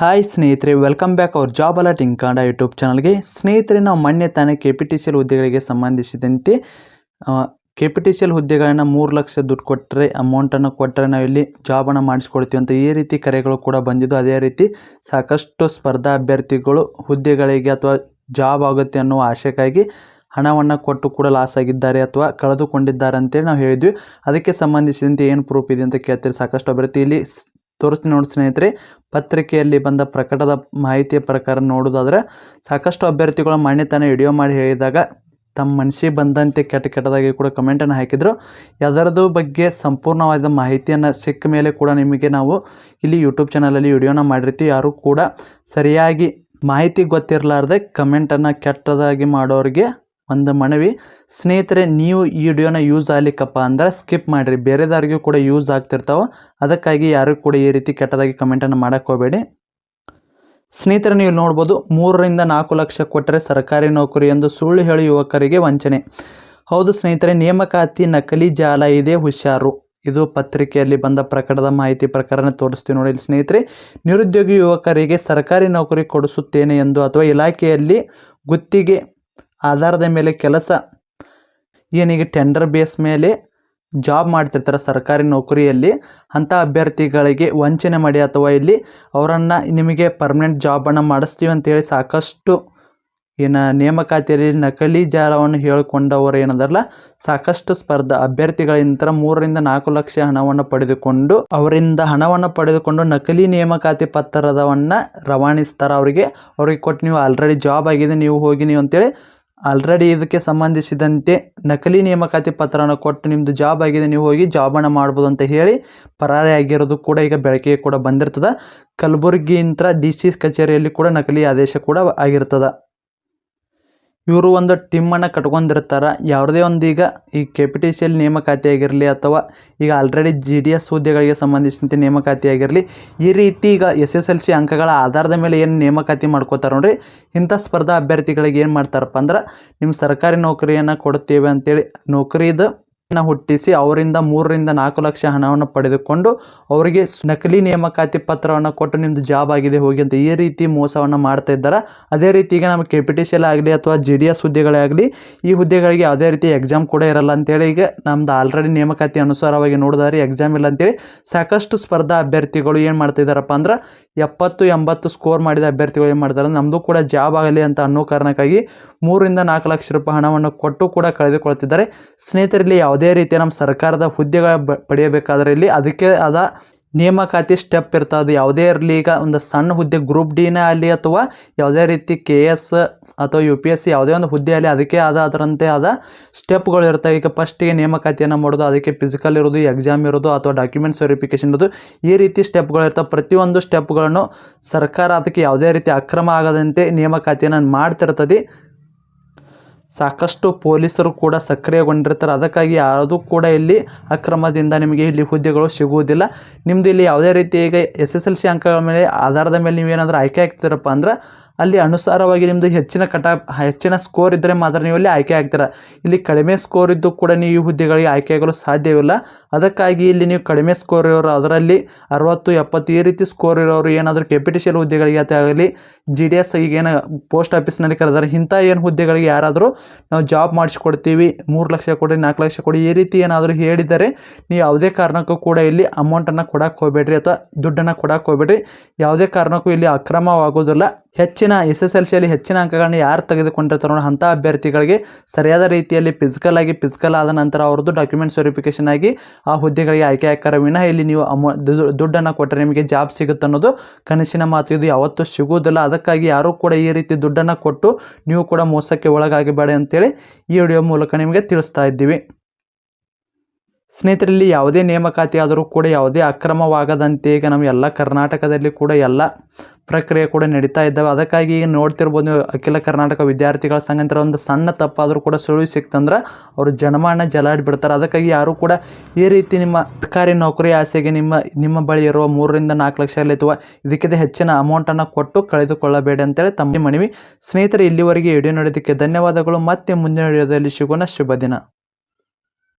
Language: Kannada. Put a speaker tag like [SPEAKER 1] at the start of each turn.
[SPEAKER 1] ಹಾಯ್ ಸ್ನೇಹಿತರೆ ವೆಲ್ಕಮ್ ಬ್ಯಾಕ್ ಅವ್ರ ಜಾಬ್ ಅಲರ್ಟ್ ಇಂಕಾಂಡ ಯೂಟ್ಯೂಬ್ ಚಾನಲ್ಗೆ ಸ್ನೇಹಿತರೆ, ನಾವು ಮೊನ್ನೆ ತಾನೇ K P T C L ಹುದ್ದೆಗಳಿಗೆ ಸಂಬಂಧಿಸಿದಂತೆ K P T C L ಹುದ್ದೆಗಳನ್ನು ಮೂರು ಲಕ್ಷ ದುಡ್ಡು ಕೊಟ್ಟರೆ ಅಮೌಂಟನ್ನು ಕೊಟ್ಟರೆ ನಾವು ಇಲ್ಲಿ ಜಾಬನ್ನು ಮಾಡಿಸ್ಕೊಡ್ತೀವಿ ಅಂತ ಈ ರೀತಿ ಕರೆಗಳು ಕೂಡ ಬಂದಿದ್ದು. ಅದೇ ರೀತಿ ಸಾಕಷ್ಟು ಸ್ಪರ್ಧಾ ಅಭ್ಯರ್ಥಿಗಳು ಹುದ್ದೆಗಳಿಗೆ ಅಥವಾ ಜಾಬ್ ಆಗುತ್ತೆ ಅನ್ನುವ ಆಶೆಗಾಗಿ ಹಣವನ್ನು ಕೊಟ್ಟು ಕೂಡ ಲಾಸ್ ಆಗಿದ್ದಾರೆ ಅಥವಾ ಕಳೆದುಕೊಂಡಿದ್ದಾರೆ ಅಂತೇಳಿ ನಾವು ಹೇಳಿದ್ವಿ. ಅದಕ್ಕೆ ಸಂಬಂಧಿಸಿದಂತೆ ಏನು ಪ್ರೂಫ್ ಇದೆ ಅಂತ ಕೇಳ್ತೀರಿ. ಸಾಕಷ್ಟು ಅಭ್ಯರ್ಥಿ ಇಲ್ಲಿ ತೋರಿಸ್ತೀನಿ ನೋಡಿ ಸ್ನೇಹಿತರೆ. ಪತ್ರಿಕೆಯಲ್ಲಿ ಬಂದ ಪ್ರಕಟದ ಮಾಹಿತಿಯ ಪ್ರಕಾರ ನೋಡೋದಾದರೆ ಸಾಕಷ್ಟು ಅಭ್ಯರ್ಥಿಗಳು ಮಾನ್ಯತಾನ ತಾನೇ ವಿಡಿಯೋ ಮಾಡಿ ಹೇಳಿದಾಗ ತಮ್ಮ ಮನಸ್ಸಿಗೆ ಬಂದಂತೆ ಕೆಟ್ಟ ಕೆಟ್ಟದಾಗಿ ಕೂಡ ಕಮೆಂಟನ್ನು ಹಾಕಿದರು. ಅದರದ್ದು ಬಗ್ಗೆ ಸಂಪೂರ್ಣವಾದ ಮಾಹಿತಿಯನ್ನು ಸಿಕ್ಕ ಮೇಲೆ ಕೂಡ ನಿಮಗೆ ನಾವು ಇಲ್ಲಿ ಯೂಟ್ಯೂಬ್ ಚಾನಲಲ್ಲಿ ವಿಡಿಯೋನ ಮಾಡಿರ್ತೀವಿ. ಯಾರು ಕೂಡ ಸರಿಯಾಗಿ ಮಾಹಿತಿ ಗೊತ್ತಿರಲಾರ್ದೆ ಕಮೆಂಟನ್ನು ಕೆಟ್ಟದಾಗಿ ಮಾಡೋರಿಗೆ ಒಂದು ಮನವಿ. ಸ್ನೇಹಿತರೆ, ನೀವು ಈ ವಿಡಿಯೋನ ಯೂಸ್ ಆಗ್ಲಿಕ್ಕಪ್ಪ ಅಂದ್ರೆ ಸ್ಕಿಪ್ ಮಾಡಿರಿ. ಬೇರೆದಾರಿಗೂ ಕೂಡ ಯೂಸ್ ಆಗ್ತಿರ್ತಾವೆ. ಅದಕ್ಕಾಗಿ ಯಾರಿಗೂ ಕೂಡ ಈ ರೀತಿ ಕೆಟ್ಟದಾಗಿ ಕಮೆಂಟನ್ನು ಮಾಡೋಕ್ಕೆ ಹೋಗಬೇಡಿ. ಸ್ನೇಹಿತರೆ, ನೀವು ನೋಡ್ಬೋದು ಮೂರರಿಂದ ನಾಲ್ಕು ಲಕ್ಷ ಕೊಟ್ಟರೆ ಸರ್ಕಾರಿ ನೌಕರಿ ಎಂದು ಸುಳ್ಳು ಹೇಳಿ ಯುವಕರಿಗೆ ವಂಚನೆ. ಹೌದು ಸ್ನೇಹಿತರೆ, ನೇಮಕಾತಿ, ನಕಲಿ ಜಾಲ ಇದೆ ಹುಷಾರು. ಇದು ಪತ್ರಿಕೆಯಲ್ಲಿ ಬಂದ ಪ್ರಕಟದ ಮಾಹಿತಿ ಪ್ರಕರಣ ತೋರಿಸ್ತೀವಿ ನೋಡಿ ಇಲ್ಲಿ ಸ್ನೇಹಿತರೆ. ನಿರುದ್ಯೋಗಿ ಯುವಕರಿಗೆ ಸರ್ಕಾರಿ ನೌಕರಿ ಕೊಡಿಸುತ್ತೇನೆ ಎಂದು ಅಥವಾ ಇಲಾಖೆಯಲ್ಲಿ ಗುತ್ತಿಗೆ ಆಧಾರದ ಮೇಲೆ ಕೆಲಸ, ಏನೀಗ ಟೆಂಡರ್ ಬೇಸ್ ಮೇಲೆ ಜಾಬ್ ಮಾಡ್ತಿರ್ತಾರೆ ಸರ್ಕಾರಿ ನೌಕರಿಯಲ್ಲಿ, ಅಂಥ ಅಭ್ಯರ್ಥಿಗಳಿಗೆ ವಂಚನೆ ಮಾಡಿ ಅಥವಾ ಇಲ್ಲಿ ಅವರನ್ನು ನಿಮಗೆ ಪರ್ಮನೆಂಟ್ ಜಾಬನ್ನು ಮಾಡಿಸ್ತೀವಿ ಅಂತೇಳಿ ಸಾಕಷ್ಟು ಏನು ನೇಮಕಾತಿಯಲ್ಲಿ ನಕಲಿ ಜಾಲವನ್ನು ಹೇಳಿಕೊಂಡವರು ಏನದಲ್ಲ ಸಾಕಷ್ಟು ಸ್ಪರ್ಧಾ ಅಭ್ಯರ್ಥಿಗಳಿಂದ ಮೂರರಿಂದ ನಾಲ್ಕು ಲಕ್ಷ ಹಣವನ್ನು ಪಡೆದುಕೊಂಡು, ಅವರಿಂದ ಹಣವನ್ನು ಪಡೆದುಕೊಂಡು ನಕಲಿ ನೇಮಕಾತಿ ಪತ್ರದವನ್ನು ರವಾನಿಸ್ತಾರೆ. ಅವರಿಗೆ, ಅವ್ರಿಗೆ ಕೊಟ್ಟು ನೀವು ಆಲ್ರೆಡಿ ಜಾಬ್ ಆಗಿದೆ ನೀವು ಹೋಗಿ ನೀವು ಅಂತೇಳಿ ಆಲ್ರೆಡಿ ಇದಕ್ಕೆ ಸಂಬಂಧಿಸಿದಂತೆ ನಕಲಿ ನೇಮಕಾತಿ ಪತ್ರನ ಕೊಟ್ಟು ನಿಮ್ಮದು ಜಾಬ್ ಆಗಿದೆ, ನೀವು ಹೋಗಿ ಜಾಬನ್ನು ಮಾಡ್ಬೋದು ಅಂತ ಹೇಳಿ ಪರಾರಿ ಆಗಿರೋದು ಕೂಡ ಈಗ ಬೆಳಕಿಗೆ ಕೂಡ ಬಂದಿರ್ತದೆ. ಕಲಬುರಗಿಯಿಂದ ಡಿ ಸಿ ಕಚೇರಿಯಲ್ಲಿ ಕೂಡ ನಕಲಿ ಆದೇಶ ಕೂಡ ಆಗಿರ್ತದೆ. ಇವರು ಒಂದು ಟೀಮನ್ನು ಕಟ್ಕೊಂಡಿರ್ತಾರೆ. ಯಾವುದೇ ಒಂದು ಈಗ ಈ K P T C L ನೇಮಕಾತಿ ಆಗಿರಲಿ ಅಥವಾ ಈಗ ಆಲ್ರೆಡಿ ಜಿ ಡಿ ಎಸ್ ಹುದ್ದೆಗಳಿಗೆ ಸಂಬಂಧಿಸಿದಂತೆ ನೇಮಕಾತಿ ಆಗಿರಲಿ, ಈ ರೀತಿ ಈಗ ಎಸ್ ಎಸ್ ಎಲ್ ಸಿ ಅಂಕಗಳ ಆಧಾರದ ಮೇಲೆ ಏನು ನೇಮಕಾತಿ ಮಾಡ್ಕೋತಾರೆ ನೋಡ್ರಿ. ಇಂಥ ಸ್ಪರ್ಧಾ ಅಭ್ಯರ್ಥಿಗಳಿಗೆ ಏನು ಮಾಡ್ತಾರಪ್ಪ ಅಂದ್ರೆ ನಿಮ್ಮ ಸರ್ಕಾರಿ ನೌಕರಿಯನ್ನು ಕೊಡುತ್ತೇವೆ ಅಂತೇಳಿ ನೌಕರಿದು ಹುಟ್ಟಿಸಿ ಅವರಿಂದ ಮೂರರಿಂದ ನಾಲ್ಕು ಲಕ್ಷ ಹಣವನ್ನು ಪಡೆದುಕೊಂಡು ಅವರಿಗೆ ನಕಲಿ ನೇಮಕಾತಿ ಪತ್ರವನ್ನು ಕೊಟ್ಟು ನಿಮ್ಮದು ಜಾಬ್ ಆಗಿದೆ, ಹೋಗಿ ಅಂತ ಈ ರೀತಿ ಮೋಸವನ್ನು ಮಾಡ್ತಾ ಇದ್ದಾರೆ. ಅದೇ ರೀತಿ ಈಗ ನಮ್ಮ ಕೆ ಪಿ ಟಿ ಸಿ ಆಗಲಿ ಅಥವಾ ಜೆ ಡಿ ಎಸ್ ಹುದ್ದೆಗಳೇ ಆಗಲಿ, ಈ ಹುದ್ದೆಗಳಿಗೆ ಯಾವುದೇ ರೀತಿ ಎಕ್ಸಾಮ್ ಕೂಡ ಇರಲ್ಲ ಅಂತೇಳಿ ಈಗ ನಮ್ದು ಆಲ್ರೆಡಿ ನೇಮಕಾತಿ ಅನುಸಾರವಾಗಿ ನೋಡಿದಾರೆ ಎಕ್ಸಾಮ್ ಇಲ್ಲ ಅಂತೇಳಿ ಸಾಕಷ್ಟು ಸ್ಪರ್ಧಾ ಅಭ್ಯರ್ಥಿಗಳು ಏನು ಮಾಡ್ತಾ ಇದ್ದಾರಪ್ಪ ಅಂದ್ರೆ ಎಪ್ಪತ್ತು, ಎಂಬತ್ತು ಸ್ಕೋರ್ ಮಾಡಿದ ಅಭ್ಯರ್ಥಿಗಳು ಏನು ಮಾಡ್ತಾರೆ ನಮ್ಮದು ಕೂಡ ಜಾಬ್ ಆಗಲಿ ಅಂತ ಅನ್ನೋ ಕಾರಣಕ್ಕಾಗಿ ಮೂರರಿಂದ ನಾಲ್ಕು ಲಕ್ಷ ರೂಪಾಯಿ ಹಣವನ್ನು ಕೊಟ್ಟು ಕೂಡ ಕಳೆದುಕೊಳ್ತಿದ್ದಾರೆ. ಸ್ನೇಹಿತರಲ್ಲಿ ಯಾವುದೇ ರೀತಿಯ ನಮ್ಮ ಸರ್ಕಾರದ ಹುದ್ದೆಗಳ ಪಡೆಯಬೇಕಾದ್ರೆ ಇಲ್ಲಿ ಅದಕ್ಕೆ ಆದ ನೇಮಕಾತಿ ಸ್ಟೆಪ್ ಇರ್ತದೆ ಯಾವುದೇ ಇರಲಿ ಈಗ ಒಂದು ಸಣ್ಣ ಹುದ್ದೆ ಗ್ರೂಪ್ ಡಿನೇ ಆಗಲಿ ಅಥವಾ ಯಾವುದೇ ರೀತಿ ಕೆ ಎಸ್ ಅಥವಾ ಯು ಪಿ ಎಸ್ ಸಿ ಯಾವುದೇ ಒಂದು ಹುದ್ದೆ ಆಗಲಿ ಅದಕ್ಕೆ ಆದ ಅದರಂತೆ ಆದ ಸ್ಟೆಪ್ಗಳು ಇರ್ತವೆ. ಈಗ ಫಸ್ಟಿಗೆ ನೇಮಕಾತಿಯನ್ನು ಮಾಡೋದು, ಅದಕ್ಕೆ ಫಿಸಿಕಲ್ ಇರೋದು, ಎಕ್ಸಾಮ್ ಇರೋದು ಅಥವಾ ಡಾಕ್ಯುಮೆಂಟ್ಸ್ ವೆರಿಫಿಕೇಷನ್ ಇರೋದು ಈ ರೀತಿ ಸ್ಟೆಪ್ಗಳು ಇರ್ತವೆ. ಪ್ರತಿಯೊಂದು ಸ್ಟೆಪ್ಗಳನ್ನು ಸರ್ಕಾರ ಅದಕ್ಕೆ ಯಾವುದೇ ರೀತಿ ಅಕ್ರಮ ಆಗದಂತೆ ನೇಮಕಾತಿಯನ್ನು ಮಾಡ್ತಿರ್ತದೆ. ಸಾಕಷ್ಟು ಪೊಲೀಸರು ಕೂಡ ಸಕ್ರಿಯಗೊಂಡಿರ್ತಾರೆ. ಅದಕ್ಕಾಗಿ ಯಾರು ಕೂಡ ಇಲ್ಲಿ ಅಕ್ರಮದಿಂದ ನಿಮಗೆ ಇಲ್ಲಿ ಹುದ್ದೆಗಳು ಸಿಗುವುದಿಲ್ಲ. ನಿಮ್ಮದು ಇಲ್ಲಿ ಯಾವುದೇ ರೀತಿ ಈಗ ಎಸ್ ಎಸ್ ಎಲ್ ಸಿ ಅಂಕಗಳ ಮೇಲೆ ಆಧಾರದ ಮೇಲೆ ನೀವೇನಾದರೂ ಆಯ್ಕೆ ಆಗ್ತೀರಪ್ಪ ಅಂದ್ರೆ ಅಲ್ಲಿ ಅನುಸಾರವಾಗಿ ನಿಮ್ಮದು ಹೆಚ್ಚಿನ ಕಟ, ಹೆಚ್ಚಿನ ಸ್ಕೋರ್ ಇದ್ದರೆ ಮಾತ್ರ ನೀವು ಇಲ್ಲಿ ಆಯ್ಕೆ ಆಗ್ತೀರ. ಇಲ್ಲಿ ಕಡಿಮೆ ಸ್ಕೋರ್ ಇದ್ದು ಕೂಡ ನೀವು ಈ ಹುದ್ದೆಗಳಿಗೆ ಆಯ್ಕೆಯಾಗಲು ಸಾಧ್ಯವಿಲ್ಲ. ಅದಕ್ಕಾಗಿ ಇಲ್ಲಿ ನೀವು ಕಡಿಮೆ ಸ್ಕೋರ್ ಇರೋರು, ಅದರಲ್ಲಿ ಅರವತ್ತು, ಎಪ್ಪತ್ತು ಈ ರೀತಿ ಸ್ಕೋರ್ ಇರೋರು, ಏನಾದರೂ ಕೆ ಪಿ ಟಿ ಸಿ ಹುದ್ದೆಗಳಿಗೆ ಆಗಲಿ ಜಿ ಡಿ ಎಸ್ ಈಗೇನು ಪೋಸ್ಟ್ ಆಫೀಸ್ನಲ್ಲಿ ಕರೆದಾರೆ, ಇಂಥ ಏನು ಹುದ್ದೆಗಳಿಗೆ ಯಾರಾದರೂ ನಾವು ಜಾಬ್ ಮಾಡಿಸ್ಕೊಡ್ತೀವಿ, ಮೂರು ಲಕ್ಷ ಕೊಡಿ, ನಾಲ್ಕು ಲಕ್ಷ ಕೊಡಿ, ಈ ರೀತಿ ಏನಾದರೂ ಹೇಳಿದರೆ ನೀವು ಯಾವುದೇ ಕಾರಣಕ್ಕೂ ಕೂಡ ಇಲ್ಲಿ ಅಮೌಂಟನ್ನು ಕೊಡಕ್ಕೆ ಹೋಗ್ಬೇಡ್ರಿ, ಅಥವಾ ದುಡ್ಡನ್ನು ಕೊಡಕ್ಕೆ ಹೋಗಬೇಡ್ರಿ. ಯಾವುದೇ ಕಾರಣಕ್ಕೂ ಇಲ್ಲಿ ಅಕ್ರಮವಾಗೋದಿಲ್ಲ. ಹೆಚ್ಚಿನ ಎಸ್ ಎಸ್ ಎಲ್ ಸಿಯಲ್ಲಿ ಹೆಚ್ಚಿನ ಅಂಕಗಳನ್ನ ಯಾರು ತೆಗೆದುಕೊಂಡಿರ್ತಾರೋ ಅಂಥ ಅಭ್ಯರ್ಥಿಗಳಿಗೆ ಸರಿಯಾದ ರೀತಿಯಲ್ಲಿ ಫಿಸಿಕಲ್ ಆಗಿ ಫಿಸಿಕಲ್ ಆದ ನಂತರ ಅವ್ರದ್ದು ಡಾಕ್ಯುಮೆಂಟ್ಸ್ ವೆರಿಫಿಕೇಶನ್ ಆಗಿ ಆ ಹುದ್ದೆಗಳಿಗೆ ಆಯ್ಕೆ ಆಕಾರ ವಿನಃ ಇಲ್ಲಿ ನೀವು ಅಮೌ ದುಡ್ಡನ್ನು ಕೊಟ್ಟರೆ ನಿಮಗೆ ಜಾಬ್ ಸಿಗುತ್ತೆ ಅನ್ನೋದು ಕನಸಿನ ಮಾತು. ಇದು ಯಾವತ್ತೂ ಸಿಗುವುದಿಲ್ಲ. ಅದಕ್ಕಾಗಿ ಯಾರೂ ಕೂಡ ಈ ರೀತಿ ದುಡ್ಡನ್ನು ಕೊಟ್ಟು ನೀವು ಕೂಡ ಮೋಸಕ್ಕೆ ಒಳಗಾಗಬೇಡಿ ಅಂತೇಳಿ ಈ ವಿಡಿಯೋ ಮೂಲಕ ನಿಮಗೆ ತಿಳಿಸ್ತಾ ಇದ್ದೀವಿ. ಸ್ನೇಹಿತರಲ್ಲಿ ಯಾವುದೇ ನೇಮಕಾತಿ ಆದರೂ ಕೂಡ ಯಾವುದೇ ಅಕ್ರಮವಾಗದಂತೆ ಈಗ ನಮ್ಮ ಎಲ್ಲ ಕರ್ನಾಟಕದಲ್ಲಿ ಕೂಡ ಎಲ್ಲ ಪ್ರಕ್ರಿಯೆ ಕೂಡ ನಡೀತಾ ಇದ್ದಾವೆ. ಅದಕ್ಕಾಗಿ ಈಗ ನೋಡ್ತಿರ್ಬೋದು ಅಖಿಲ ಕರ್ನಾಟಕ ವಿದ್ಯಾರ್ಥಿಗಳ ಸಂಘಂತರ ಒಂದು ಸಣ್ಣ ತಪ್ಪಾದರೂ ಕೂಡ ಸುಳಿವು ಸಿಕ್ತಂದ್ರೆ ಅವರು ಜನಮಾನ ಜಲಾಡಿ ಬಿಡ್ತಾರೆ ಅದಕ್ಕಾಗಿ ಯಾರೂ ಕೂಡ ಈ ರೀತಿ ನಿಮ್ಮ ಸರ್ಕಾರಿ ನೌಕರಿ ಆಸೆಗೆ ನಿಮ್ಮ ನಿಮ್ಮ ಬಳಿ ಇರುವ ಮೂರರಿಂದ ನಾಲ್ಕು ಲಕ್ಷ ಅಥವಾ ಇದಕ್ಕಿಂತ ಹೆಚ್ಚಿನ ಅಮೌಂಟನ್ನು ಕೊಟ್ಟು ಕಳೆದುಕೊಳ್ಳಬೇಡಿ ಅಂತೇಳಿ ತಮ್ಮ ಮನವಿ. ಸ್ನೇಹಿತರೆ, ಇಲ್ಲಿವರೆಗೆ ವಿಡಿಯೋ ನೋಡೋದಕ್ಕೆ ಧನ್ಯವಾದಗಳು. ಮತ್ತೆ ಮುಂದಿನ ವಿಡಿಯೋದಲ್ಲಿ ಸಿಗೋಣ. ಶುಭ ದಿನ.